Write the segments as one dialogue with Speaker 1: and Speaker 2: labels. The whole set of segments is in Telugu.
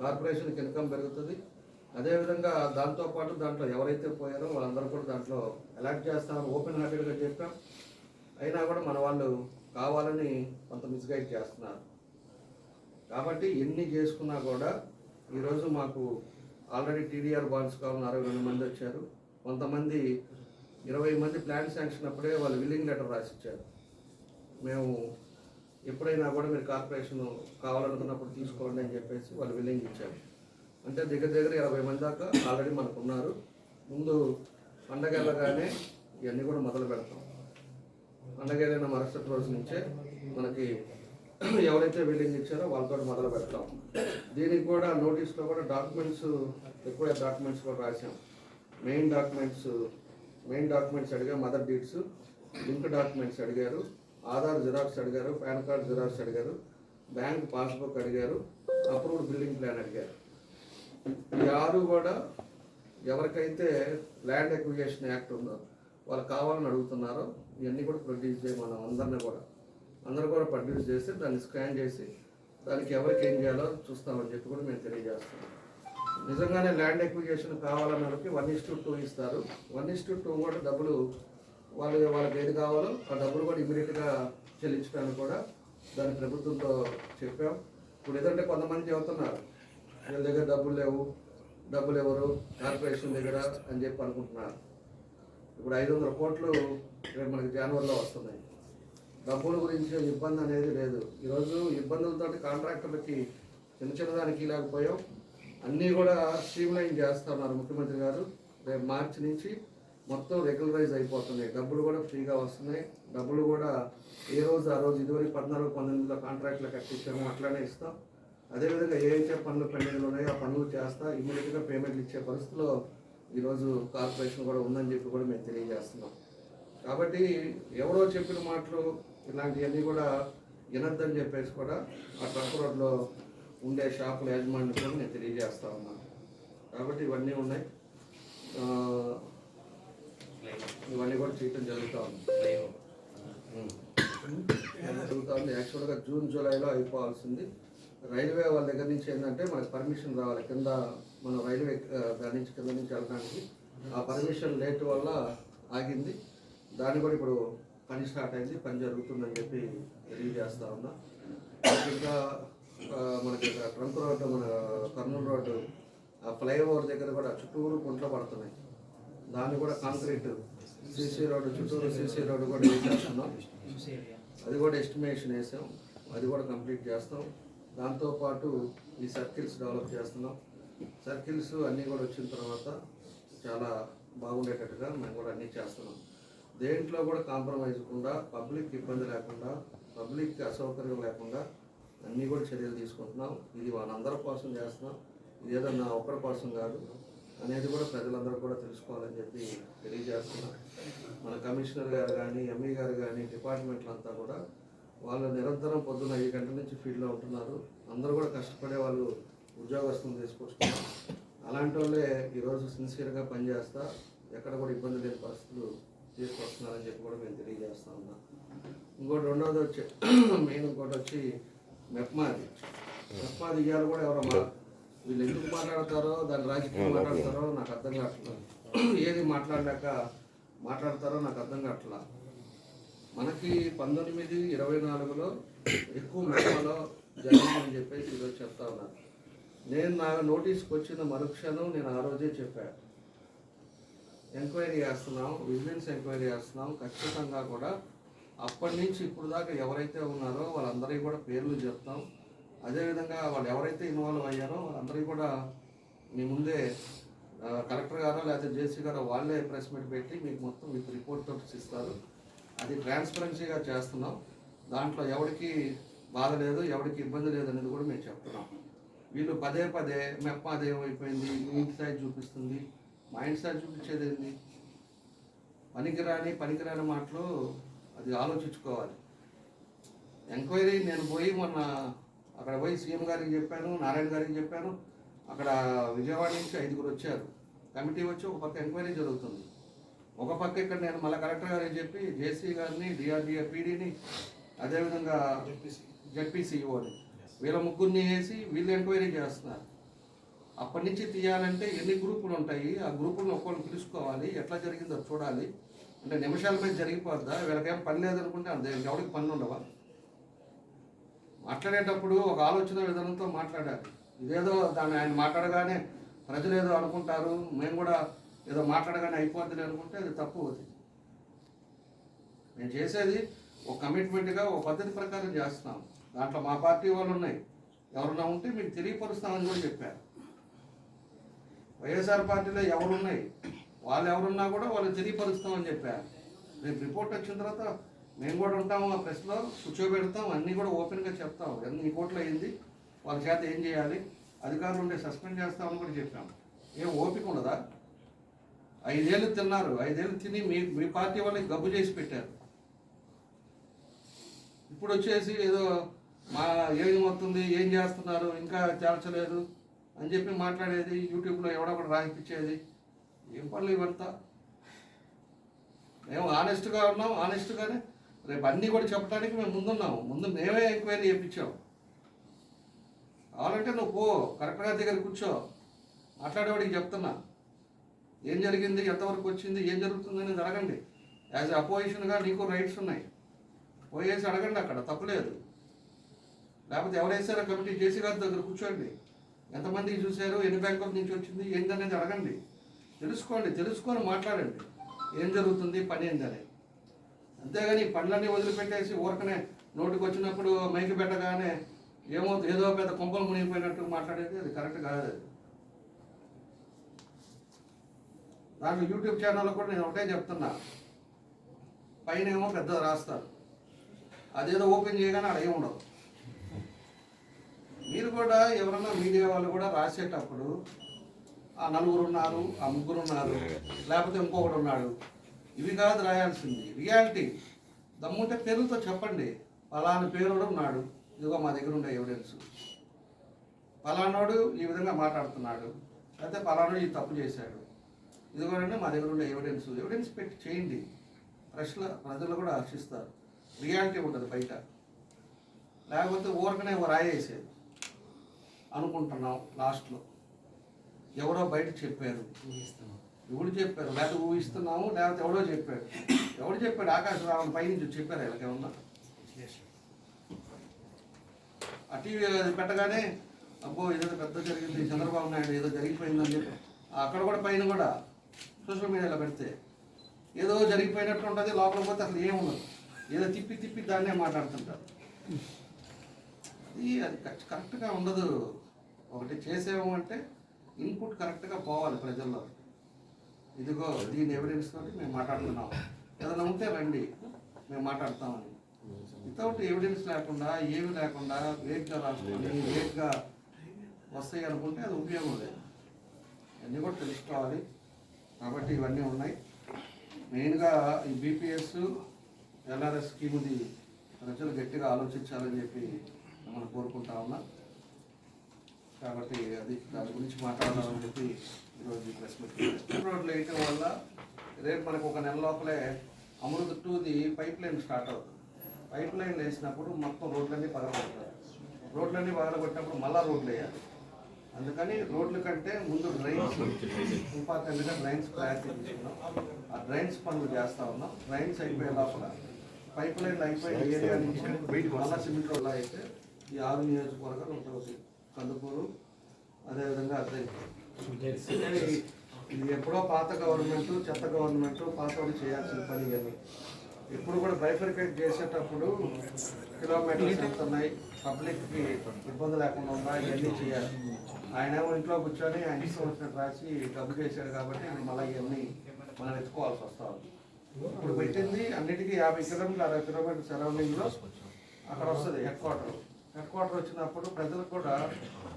Speaker 1: కార్పొరేషన్కి ఇన్కమ్ పెరుగుతుంది. అదేవిధంగా దాంతోపాటు దాంట్లో ఎవరైతే పోయారో వాళ్ళందరూ కూడా దాంట్లో ఎలాక్ట్ చేస్తామని ఓపెన్ హార్టెడ్గా చెప్పాం. అయినా కూడా మన వాళ్ళు కావాలని కొంత మిస్గైడ్ చేస్తున్నారు. కాబట్టి ఎన్ని చేసుకున్నా కూడా ఈరోజు మాకు ఆల్రెడీ టీడీఆర్ బాండ్స్ కావాలని అరవై రెండు మంది వచ్చారు. కొంతమంది ఇరవై మంది ప్లాన్ శాంక్షన్ అప్పుడే వాళ్ళు విల్లింగ్ లెటర్ రాసిచ్చారు. మేము ఎప్పుడైనా కూడా మీరు కార్పొరేషన్ కావాలనుకున్నప్పుడు తీసుకోండి అని చెప్పేసి వాళ్ళు విల్లింగ్ ఇచ్చారు. అంటే దగ్గర దగ్గర ఇరవై మంది దాకా ఆల్రెడీ మనకు ఉన్నారు ముందు పండగ వెళ్ళగానే ఇవన్నీ కూడా మొదలు పెడతాం. పండగ వెళ్ళిన మరుసటి రోజు నుంచే మనకి ఎవరైతే బిల్డింగ్ ఇచ్చారో వాళ్ళతో మొదలు పెడతాం. దీనికి కూడా నోటీస్లో కూడా డాక్యుమెంట్స్ ఎక్కువ డాక్యుమెంట్స్ కూడా రాసాం మెయిన్ డాక్యుమెంట్స్ మెయిన్ డాక్యుమెంట్స్ అడిగా మదర్ డీట్స్ లింక్ డాక్యుమెంట్స్ అడిగారు. ఆధార్ జిరాక్స్ అడిగారు పాన్ కార్డ్ జిరాక్స్ అడిగారు బ్యాంక్ పాస్బుక్ అడిగారు అప్రూవ్డ్ బిల్డింగ్ ప్లాన్ అడిగారు. ఈ ఆరు కూడా ఎవరికైతే ల్యాండ్ ఎక్విజేషన్ యాక్ట్ ఉందో వాళ్ళు కావాలని అడుగుతున్నారో ఇవన్నీ కూడా ప్రొడ్యూస్ చేయాలి మనం అందరిని కూడా. అందరూ కూడా ప్రొడ్యూస్ చేసి దాన్ని స్కాన్ చేసి దానికి ఎవరికి ఏం చేయాలో చూస్తామని చెప్పి కూడా మేము తెలియజేస్తాం నిజంగానే ల్యాండ్ ఎక్విజేషన్ కావాలన్న వాళ్ళకి వన్ ఇస్ టూ ఇస్తారు. వన్ ఇస్ టూ కూడా డబ్బులు వాళ్ళు వాళ్ళకి ఏది కావాలో ఆ డబ్బులు కూడా ఇమీడియట్గా చెల్లించడానికి కూడా దాని ప్రభుత్వంతో చెప్పాం. ఇప్పుడు ఏదంటే కొంతమంది చెబుతున్నారు వీళ్ళ దగ్గర డబ్బులు లేవు డబ్బులు ఎవరు? కార్పొరేషన్ దగ్గర అని చెప్పి అనుకుంటున్నారు. ఇప్పుడు ఐదు వందల కోట్లు రేపు మనకి జనవరిలో వస్తున్నాయి. డబ్బుల గురించి ఇబ్బంది అనేది లేదు. ఈరోజు ఇబ్బందులతో కాంట్రాక్టర్లకి చిన్న చిన్నదానికి లేకపోయాం అన్నీ కూడా స్ట్రీమ్లైన్ చేస్తున్నారు ముఖ్యమంత్రి గారు. రేపు మార్చి నుంచి మొత్తం రెగ్యులరైజ్ అయిపోతున్నాయి. డబ్బులు కూడా ఫ్రీగా వస్తున్నాయి. డబ్బులు కూడా ఏ రోజు ఆ రోజు ఇదివరకు పద్నాలుగు పంతొమ్మిదిలో కాంట్రాక్ట్లు కట్టించాము అట్లానే ఇస్తాం. అదేవిధంగా ఏ అయితే పనులు పెండింగ్లు ఉన్నాయో ఆ పనులు చేస్తా ఇమీడియట్గా పేమెంట్లు ఇచ్చే పరిస్థితిలో ఈరోజు కార్పొరేషన్ కూడా ఉందని చెప్పి కూడా మేము తెలియజేస్తున్నాం. కాబట్టి ఎవరో చెప్పిన మాటలు ఇలాంటివన్నీ కూడా వినద్దని చెప్పేసి కూడా ఆ ట్రక్ రోడ్లో ఉండే షాపుల యాజమాన్యం కూడా నేను తెలియజేస్తా ఉన్నాను. కాబట్టి ఇవన్నీ ఉన్నాయి. ఇవన్నీ కూడా చేయటం జరుగుతూ ఉంది. జరుగుతూ ఉంది. యాక్చువల్గా జూన్ జూలైలో అయిపోవాల్సింది. రైల్వే వాళ్ళ దగ్గర నుంచి ఏంటంటే మనకి పర్మిషన్ రావాలి. కింద మనం రైల్వే దాని నుంచి కింద నుంచి వెళ్ళడానికి. ఆ పర్మిషన్ లేట్ వల్ల ఆగింది. దాన్ని కూడా ఇప్పుడు పని స్టార్ట్ అయింది. పని జరుగుతుందని చెప్పి తెలియజేస్తా ఉన్నా. ఇంకా మనకి ట్రంక్ రోడ్డు మన కర్నూలు రోడ్డు ఆ ఫ్లైఓవర్ దగ్గర కూడా చుట్టూరు గుంటలు పడుతున్నాయి. దాన్ని కూడా కాంక్రీట్ సీసీ రోడ్డు చుట్టూరు సీసీ రోడ్డు కూడా వేసేస్తున్నాం. అది కూడా ఎస్టిమేషన్ వేసాం. అది కూడా కంప్లీట్ చేస్తాం. దాంతోపాటు ఈ సర్కిల్స్ డెవలప్ చేస్తున్నాం. సర్కిల్స్ అన్నీ కూడా వచ్చిన తర్వాత చాలా బాగుండేటట్టుగా మేము కూడా అన్నీ చేస్తున్నాం. దేంట్లో కూడా కాంప్రమైజ్ కూడా పబ్లిక్ ఇబ్బంది లేకుండా పబ్లిక్ అసౌకర్యం లేకుండా అన్నీ కూడా చర్యలు తీసుకుంటున్నాం. ఇది వాళ్ళందరి కోసం చేస్తున్నాం. ఇది ఏదో నా ఒక్కరి కోసం కాదు. అనేది కూడా ప్రజలందరూ కూడా తెలుసుకోవాలని చెప్పి తెలియజేస్తున్నాం. మన కమిషనర్ గారు కానీ ఎంఈ గారు కానీ డిపార్ట్మెంట్లు అంతా కూడా వాళ్ళు నిరంతరం పొద్దున్న ఐదు గంటల నుంచి ఫీల్డ్లో ఉంటున్నారు. అందరూ కూడా కష్టపడే వాళ్ళు ఉద్యోగస్తులు తీసుకొస్తున్నారు. అలాంటి వాళ్ళే ఈరోజు సిన్సియర్గా పనిచేస్తా ఎక్కడ కూడా ఇబ్బంది లేని పరిస్థితులు తీసుకొస్తున్నారని చెప్పి కూడా మేము తెలియజేస్తా ఉన్నాం. ఇంకోటి రెండోది వచ్చి మెయిన్ ఇంకోటి వచ్చి మెప్మాది మెప్మాది ఇవాళ కూడా ఎవరో మా వీళ్ళు ఎందుకు మాట్లాడతారో దాని రాజకీయం మాట్లాడతారో నాకు అర్థం కావట్లేదు. ఏది మాట్లాడలేక మాట్లాడతారో నాకు అర్థం కావట్లా? మనకి పంతొమ్మిది ఇరవై నాలుగులో ఎక్కువ మెప్మాలో జరిగిందని చెప్పేసి ఈరోజు చెప్తా ఉన్నారు నేను నా నోటీస్కి వచ్చిన మరుక్షణం నేను ఆ రోజే చెప్పాను ఎంక్వైరీ చేస్తున్నాం విజిలెన్స్ ఎంక్వైరీ చేస్తున్నాం. ఖచ్చితంగా కూడా అప్పటి నుంచి ఇప్పుడు దాకా ఎవరైతే ఉన్నారో వాళ్ళందరికీ కూడా పేర్లు చెప్తాం. అదేవిధంగా వాళ్ళు ఎవరైతే ఇన్వాల్వ్ అయ్యారో అందరికీ కూడా మీ ముందే కలెక్టర్ గారో లేకపోతే జేసీ గారో వాళ్ళే ప్రెస్ మీట్ పెట్టి మీకు మొత్తం మీకు రిపోర్ట్ తోటి ఇస్తారు. అది ట్రాన్స్పరెన్సీగా చేస్తున్నాం. దాంట్లో ఎవరికి బాధ లేదు ఎవరికి ఇబ్బంది లేదు అనేది కూడా మేము చెప్తున్నాం. వీళ్ళు పదే పదే మెప్ప అదేమైపోయింది మీ ఇంటి సైడ్ చూపిస్తుంది మా ఇంటి సైడ్ చూపించేది ఏంది? పనికిరాని పనికిరాని మాటలు అది ఆలోచించుకోవాలి. ఎంక్వైరీ నేను పోయి మొన్న అక్కడ పోయి సీఎం గారికి చెప్పాను నారాయణ గారికి చెప్పాను. అక్కడ విజయవాడ నుంచి ఐదుగురు వచ్చారు. కమిటీ వచ్చి ఒక పక్క ఎంక్వైరీ జరుగుతుంది. ఒక పక్క ఇక్కడ నేను మళ్ళీ కలెక్టర్ గారికి చెప్పి జేసీ గారిని డిఆర్డిఏ పీడీని అదేవిధంగా జడ్పీసీఓని వీళ్ళ ముగ్గురిని వేసి వీళ్ళు ఎంక్వైరీ చేస్తున్నారు. అప్పటి నుంచి తీయాలంటే ఎన్ని గ్రూపులు ఉంటాయి? ఆ గ్రూపులను ఒక్కొక్కరు పిలుచుకోవాలి. ఎట్లా జరిగిందో చూడాలి. అంటే నిమిషాలపై జరిగిపోద్దా? వీళ్ళకేం పని లేదనుకుంటే అంతే. ఎవరికి పనులు ఉండవా? మాట్లాడేటప్పుడు ఒక ఆలోచన విధానంతో మాట్లాడాలి ఇదేదో దాన్ని ఆయన మాట్లాడగానే ప్రజలు ఏదో అనుకుంటారు మేము కూడా ఏదో మాట్లాడగానే అయిపోద్ది అనుకుంటే అది తప్పు అవుతుంది మేము చేసేది ఒక కమిట్మెంట్గా ఒక పద్ధతి ప్రకారం చేస్తున్నాం దాంట్లో మా పార్టీ వాళ్ళు ఉన్నాయి. ఎవరన్నా ఉంటే మీకు తెలియపరుస్తామని కూడా చెప్పారు. వైఎస్ఆర్ పార్టీలో ఎవరున్నాయి? వాళ్ళు ఎవరున్నా కూడా వాళ్ళు తెలియపరుస్తామని చెప్పారు. రేపు రిపోర్ట్ వచ్చిన తర్వాత మేము కూడా ఉంటాము ఆ ప్రెస్లో కూర్చోబెడతాం అన్నీ కూడా ఓపెన్గా చెప్తాం ఎన్ని కోట్లు అయింది వాళ్ళ చేత ఏం చేయాలి అధికారులు ఉండే సస్పెండ్ చేస్తామని కూడా చెప్పాం. ఏం ఓపిక ఉండదా? ఐదేళ్ళు తిన్నారు. ఐదేళ్ళు తిని మీ మీ పార్టీ వాళ్ళకి గబ్బు చేసి పెట్టారు. ఇప్పుడు వచ్చేసి ఏదో మా ఏం ఏం చేస్తున్నారు ఇంకా చేర్చలేదు అని చెప్పి మాట్లాడేది యూట్యూబ్లో ఎవడో కూడా రాయిపించేది ఏం పనులు ఇవంతా? మేము ఆనెస్ట్గా ఉన్నాం ఆనెస్ట్గానే రేపు అన్నీ కూడా చెప్పడానికి మేము ముందున్నాము. ముందు మేమే ఎంక్వైరీ చేయించాం. కావాలంటే నువ్వు పో కరెక్ట్గా దగ్గర కూర్చో. మాట్లాడేవాడికి చెప్తున్నా. ఏం జరిగింది ఎంతవరకు వచ్చింది ఏం జరుగుతుంది అనేది అడగండి. యాజ్ అపోజిషన్గా నీకు రైట్స్ ఉన్నాయి. పోయేసి అడగండి అక్కడ తప్పులేదు లేకపోతే ఎవరేసారో కమిటీ జేసీ గారి దగ్గర కూర్చోండి. ఎంతమందికి చూశారు ఎన్ని బ్యాంకుల నుంచి వచ్చింది ఏంటనేది అడగండి. తెలుసుకోండి తెలుసుకొని మాట్లాడండి. ఏం జరుగుతుంది పని ఏంటనేది అంతేగాని పండ్లన్నీ వదిలిపెట్టేసి ఊరకనే నోటికి వచ్చినప్పుడు మైకి పెట్టగానే ఏమో ఏదో పెద్ద కొంపలు మునిగిపోయినట్టు మాట్లాడేది అది కరెక్ట్ కాదు దాంట్లో యూట్యూబ్ ఛానల్లో కూడా నేను ఒకటే చెప్తున్నా. పైన ఏమో పెద్ద రాస్తారు. అదేదో ఓపెన్ చేయగానే అక్కడ ఉండదు. మీరు కూడా ఎవరన్నా మీడియా వాళ్ళు కూడా రాసేటప్పుడు ఆ నలుగురు ఉన్నారు ఆ ముగ్గురు ఉన్నారు లేకపోతే ఇంకొకడు ఉన్నాడు ఇవి కాదు రాయాల్సింది. రియాలిటీ దమ్ముంటే పేరుతో చెప్పండి. పలాని పేరుడు ఉన్నాడు. ఇదిగో మా దగ్గర ఉండే ఎవిడెన్స్ పలానాడు ఈ విధంగా మాట్లాడుతున్నాడు. లేకపోతే పలానాడు ఈ తప్పు చేశాడు. ఇదిగోనండి మా దగ్గర ఉండే ఎవిడెన్స్ ఎవిడెన్స్ పెట్టి చేయండి. ప్రశ్న ప్రజలు కూడా ఆశిస్తారు. రియాలిటీ ఉంటుంది బయట. లేకపోతే ఊరికనే రాయేసేది అనుకుంటున్నాం లాస్ట్లో. ఎవరో బయట చెప్పారు. ఎవడు చెప్పారు? లేకపోతే ఊహిస్తున్నాము లేకపోతే ఎవడో చెప్పాడు ఎవడు చెప్పాడు? ఆకాశరావుని పైనుంచి చెప్పారు ఎలాగేమన్నా ఆ టీవీ అది పెట్టగానే అబ్బో ఏదో పెద్ద జరిగింది చంద్రబాబు నాయుడు ఏదో జరిగిపోయిందని చెప్పి అక్కడ కూడా పైన కూడా సోషల్ మీడియాలో పెడితే ఏదో జరిగిపోయినట్టు ఉంటుంది లోపల పోతే అసలు ఏముండదు. ఏదో తిప్పి తిప్పి దాన్నే మాట్లాడుతుంటారు. అది అది కరెక్ట్గా ఉండదు. ఒకటి చేసేము అంటే ఇన్పుట్ కరెక్ట్గా పోవాలి ప్రజల్లో. ఇదిగో దీని ఎవిడెన్స్ తోటి మేము మాట్లాడుతున్నాం. ఏదైనా ఉంటే రండి మేము మాట్లాడతామని. వితౌట్ ఎవిడెన్స్ లేకుండా ఏమి లేకుండా వేగ్గా రాసుకొని వేగ్గా వస్తాయి అనుకుంటే అది ఉపయోగం లేదు. అన్నీ కూడా తెలుసుకోవాలి. కాబట్టి ఇవన్నీ ఉన్నాయి. మెయిన్గా ఈ బీపీఎస్ ఎల్ఆర్ఎస్ స్కీమ్ది ప్రజలు గట్టిగా ఆలోచించాలని చెప్పి మనం కోరుకుంటా ఉన్నా. కాబట్టి అది దాని గురించి మాట్లాడాలని చెప్పి ఈరోజు ఈ ప్రెస్ మీట్ పెట్టాను. వేయటం వల్ల రేపు మనకు ఒక నెల లోపలే అమృత్ టూది పైప్ లైన్ స్టార్ట్ అవుతుంది. పైప్ లైన్ వేసినప్పుడు మొత్తం రోడ్లన్నీ పగలగొడతారు. రోడ్లన్నీ పగలగొట్టినప్పుడు మళ్ళా రోడ్లు వేయాలి. అందుకని రోడ్ల కంటే ముందు డ్రైన్స్ ఇంపార్టెంట్గా డ్రైన్స్ క్లారిటీ తీసుకున్నాం ఆ డ్రైన్స్ పనులు చేస్తా ఉన్నాం. డ్రైన్స్ అయిపోయే లోపల పైప్ లైన్ అయిపోయిన ఏరియా నుంచి మళ్ళా సిమెంట్ రోడ్లు అయితే ఈ ఆరు నియోజకవర్గాలు ఉంటుంది కందుకూరు అదేవిధంగా అర్థం ఇది ఎప్పుడో పాత గవర్నమెంట్ చెత్త గవర్నమెంట్ పాత చేయాల్సిన పని ఇవన్నీ. ఎప్పుడు కూడా బైఫర్కేట్ చేసేటప్పుడు కిలోమీటర్స్ ఎంత ఉన్నాయి పబ్లిక్కి ఇబ్బంది లేకుండా ఉందా ఇవన్నీ చేయాలి. ఆయన ఏమో ఇంట్లో కూర్చొని ఆయన ఇష్టం రాసి డబ్బు చేశాడు కాబట్టి మళ్ళీ ఇవన్నీ మనం ఎత్తుకోవాల్సి వస్తుంది. ఇప్పుడు పెట్టింది అన్నిటికీ యాభై కిలోమీటర్లు అరవై కిలోమీటర్ సరౌండింగ్లో అక్కడ వస్తుంది హెడ్ క్వార్టర్. హెడ్ క్వార్టర్ వచ్చినప్పుడు ప్రజలకు కూడా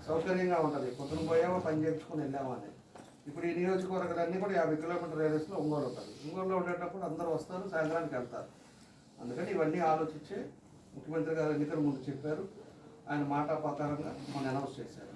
Speaker 1: సౌకర్యంగా ఉంటుంది. పొద్దున పోయామో పని చేయించుకుని వెళ్ళామని. ఇప్పుడు ఈ నియోజకవర్గాలన్నీ కూడా యాభై కిలోమీటర్ రేడియస్లో ఒంగోలు ఉంటుంది. ఒంగోలులో ఉండేటప్పుడు అందరూ వస్తారు సాయంత్రానికి వెళ్తారు. అందుకని ఇవన్నీ ఆలోచించే ముఖ్యమంత్రి గారు ఎన్నికల ముందు చెప్పారు. ఆయన మాట ప్రకారంగా మనం అనౌన్స్ చేశారు.